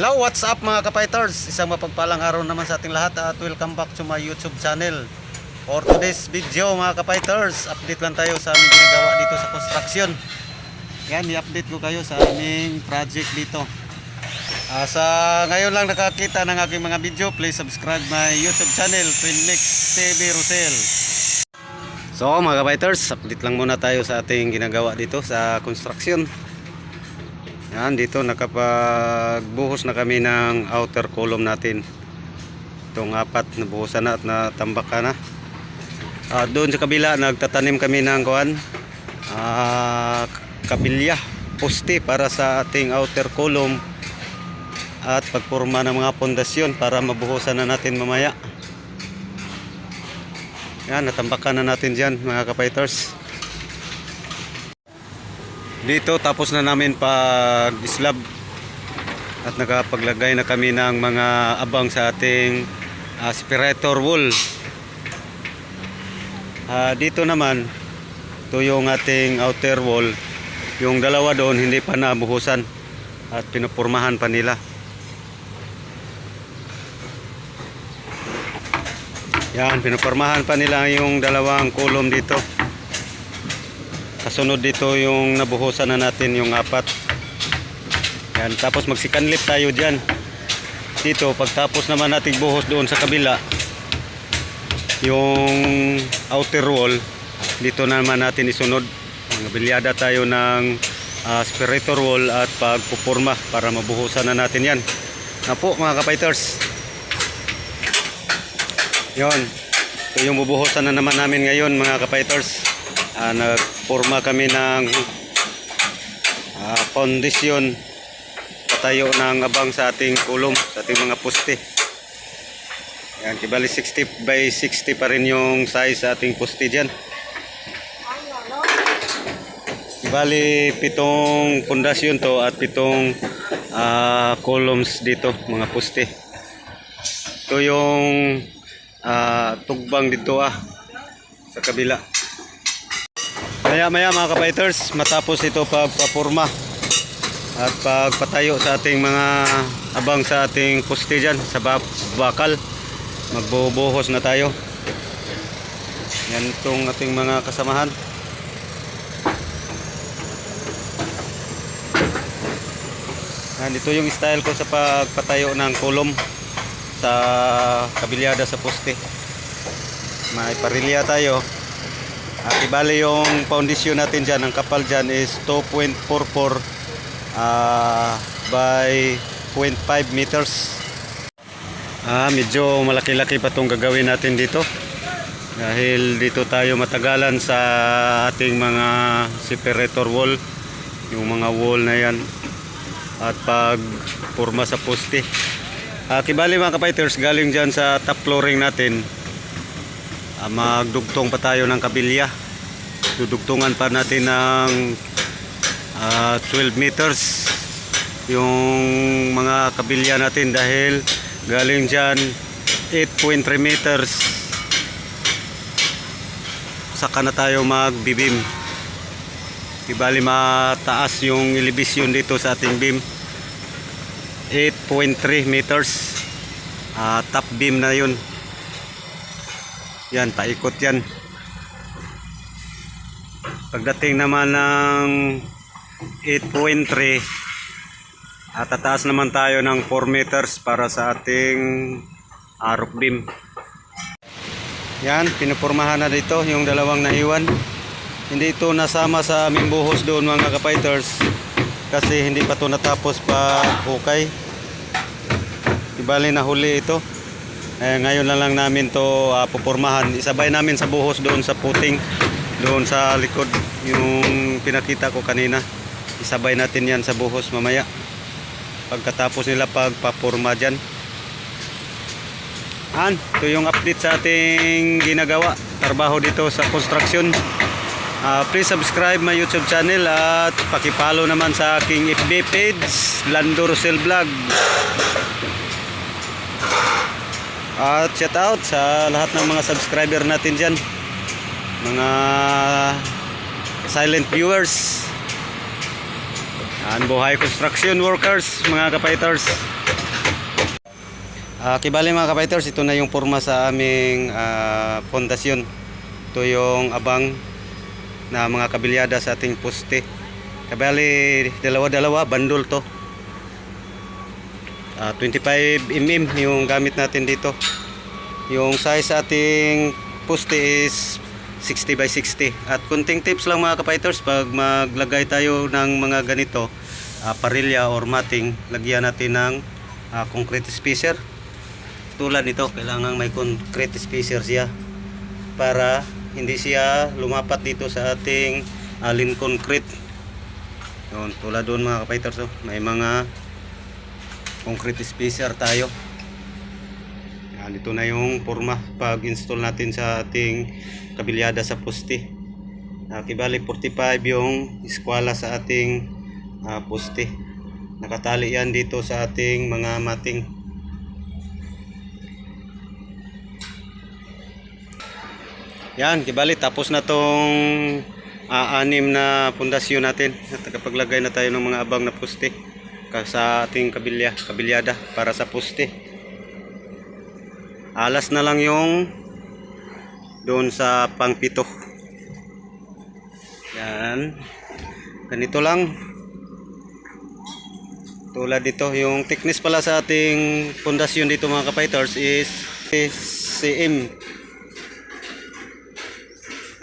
Hello, what's up mga kapighters? Isang mapagpalang araw naman sa ating lahat at welcome back to my YouTube channel. For today's video mga kapighters, update lang tayo sa aming ginagawa dito sa construction. Yan, i-update ko kayo sa aming project dito. Ah, sa ngayon lang nakakita ng aking mga video, please subscribe my YouTube channel, Twinmix TV Rosel. So mga kapighters, update lang muna tayo sa ating ginagawa dito sa construction. Yan, dito nakapagbuhos na kami ng outer column natin. Itong apat na buhusan na at natambak na. Ah, doon sa kabila, nagtatanim kami ng kuan, ah, kabilya, poste para sa ating outer column at pagpurma ng mga pondasyon para mabuhusan na natin mamaya. Yan, natambakan na natin dyan mga kapighters. Dito tapos na namin pag slab at nakapaglagay na kami ng mga abang sa ating aspirator wool. Ah, dito naman ito yung ating outer wall. Yung dalawa doon hindi pa nabuhusan at pinupurmahan pa nila. Yan, pinupurmahan pa nila yung dalawang kulom dito. Kasunod dito yung nabuhusan na natin yung apat. Yan, tapos magsikanlip tayo diyan. Dito pagtapos naman nating buhos doon sa kabila yung outer wall dito naman natin isunod. Bilyada tayo ng ah, aspirator wall at pagpupurma para mabuhusan na natin yan. Na po mga kapighters. Yon. Ito yung bubuhusan na naman namin ngayon mga kapighters uh, nagporma kami ng uh, foundation patayo ng abang sa ating kulong sa ating mga poste yan kibali 60 by 60 pa rin yung size sa ating poste dyan. Kibali pitong pundasyon to at pitong uh, columns dito mga poste ito yung uh, tugbang dito ah sa kabila Maya maya mga kapighters, matapos ito pagpapurma at pagpatayo sa ating mga abang sa ating poste dyan sa bak- bakal, magbubuhos na tayo. Yan itong ating mga kasamahan. Yan, ito yung style ko sa pagpatayo ng kolom sa kabilyada sa poste. May parilya tayo. At ibali yung foundation natin dyan, ang kapal dyan is 2.44 ah, by 0.5 meters. Ah, medyo malaki-laki pa itong gagawin natin dito. Dahil dito tayo matagalan sa ating mga separator wall. Yung mga wall na yan. At pag purma sa poste. Ah, kibali mga kapighters, galing dyan sa top flooring natin. Ah, magdugtong pa tayo ng kabilya. Dudugtungan pa natin ng ah, 12 meters yung mga kabilya natin dahil galing dyan 8.3 meters. Saka na tayo magbibim. Ibali mataas yung elevation dito sa ating beam. 8.3 meters. Ah, top beam na yun yan, paikot yan. Pagdating naman ng 8.3 at tataas naman tayo ng 4 meters para sa ating uh, beam. Yan, pinupurmahan na dito yung dalawang nahiwan. Hindi ito nasama sa aming buhos doon mga kapighters kasi hindi pa ito natapos pa hukay. Ibali na huli ito. Eh, ngayon na lang namin to uh, pupurmahan. Isabay namin sa buhos doon sa puting. Doon sa likod. Yung pinakita ko kanina. Isabay natin yan sa buhos mamaya. Pagkatapos nila pagpapurma dyan. Han, ito yung update sa ating ginagawa. Trabaho dito sa construction. Ah, please subscribe my YouTube channel at pakipalo naman sa aking FB page, Lando Rosel Vlog. At shout out sa lahat ng mga subscriber natin dyan. Mga silent viewers. Yan, buhay construction workers, mga kapighters. Ah, kibali mga kapiters, ito na yung forma sa aming ah, pondasyon. Ito yung abang na mga kabilyada sa ating poste. Kabali, dalawa-dalawa, bandol to. Ah, 25 mm yung gamit natin dito. Yung size ating poste is 60 by 60. At kunting tips lang mga kapiters, pag maglagay tayo ng mga ganito, ah, parilya or matting, lagyan natin ng ah, concrete spacer. Tulad nito, kailangan may concrete spacer siya para hindi siya lumapat dito sa ating alin concrete. Yun, tulad doon mga kapiters, oh, may mga concrete spacer tayo. Yan, ito na yung forma pag install natin sa ating kabilyada sa poste. Uh, kibali 45 yung eskwala sa ating ah, poste. Nakatali yan dito sa ating mga mating. Yan, kibali tapos na tong ah, anim na pundasyon natin. At nakapaglagay na tayo ng mga abang na poste sa ating kabilya, kabilyada para sa poste. Alas na lang yung doon sa pangpito. Yan. Ganito lang. Tulad dito, yung thickness pala sa ating pundasyon dito mga kapiters is, is cm.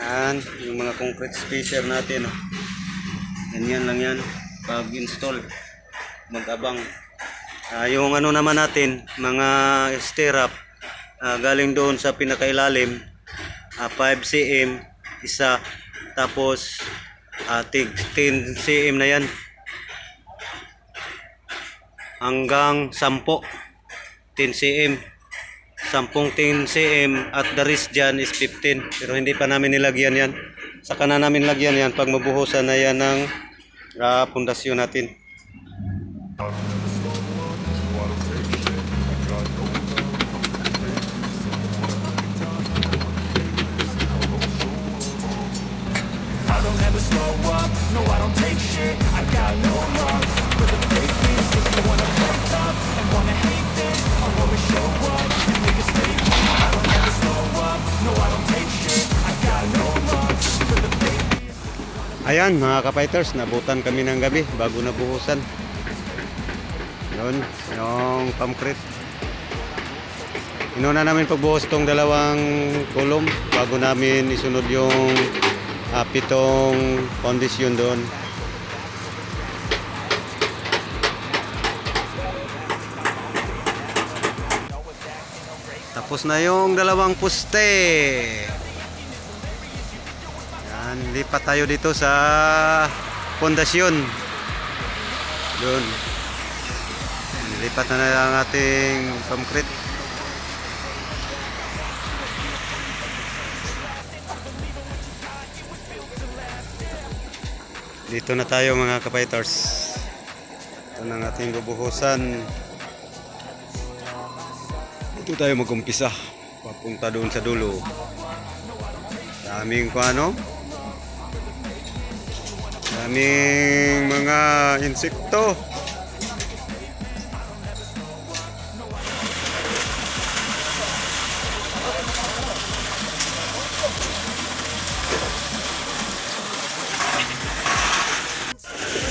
Yan, yung mga concrete spacer natin. Oh. Ganyan lang yan pag install. Mag-abang. Ah, yung ano naman natin, mga stirrup, ah, galing doon sa pinakailalim, ah, 5 cm, isa, tapos tig 10 cm na yan. Hanggang 10, 10 cm. 10 10 cm at the rest dyan is 15 pero hindi pa namin nilagyan yan saka na namin lagyan yan pag mabuhusan na yan ng ah, pundasyon natin ayan mga kapiters nabutan kami ng gabi bago nabuhusan. Yun yung concrete. Inuna namin pagbuhos tong dalawang kulom bago namin isunod yung ah, pitong kondisyon doon. Tapos na yung dalawang puste. Lipat tayo dito sa pondasyon. Doon. Lipat na na ang ating concrete. Dito na tayo mga kapiters. Ito na ang ating bubuhusan. Dito tayo mag-umpisa. Papunta doon sa dulo. Daming kung ano. Daming mga insekto.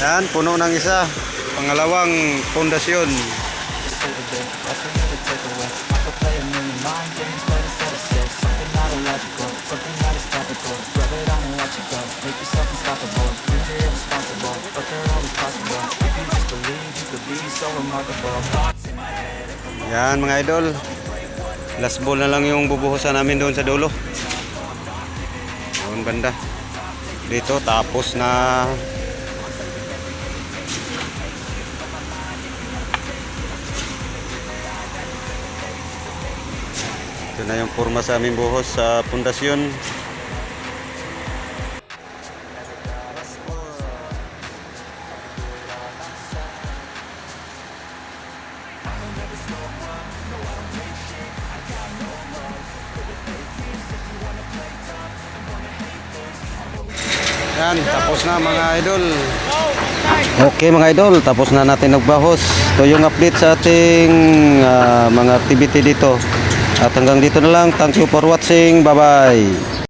Yan, puno ng isa. Pangalawang pundasyon. Yan mga idol. Last ball na lang yung bubuhusan namin doon sa dulo. Doon banda. Dito tapos na Ito na yung forma sa aming buhos sa pundasyon. Yan, tapos na mga idol. Okay mga idol, tapos na natin nagbahos. Ito yung update sa ating ah, mga activity dito. At hanggang dito na lang. Thank you for watching. Bye-bye.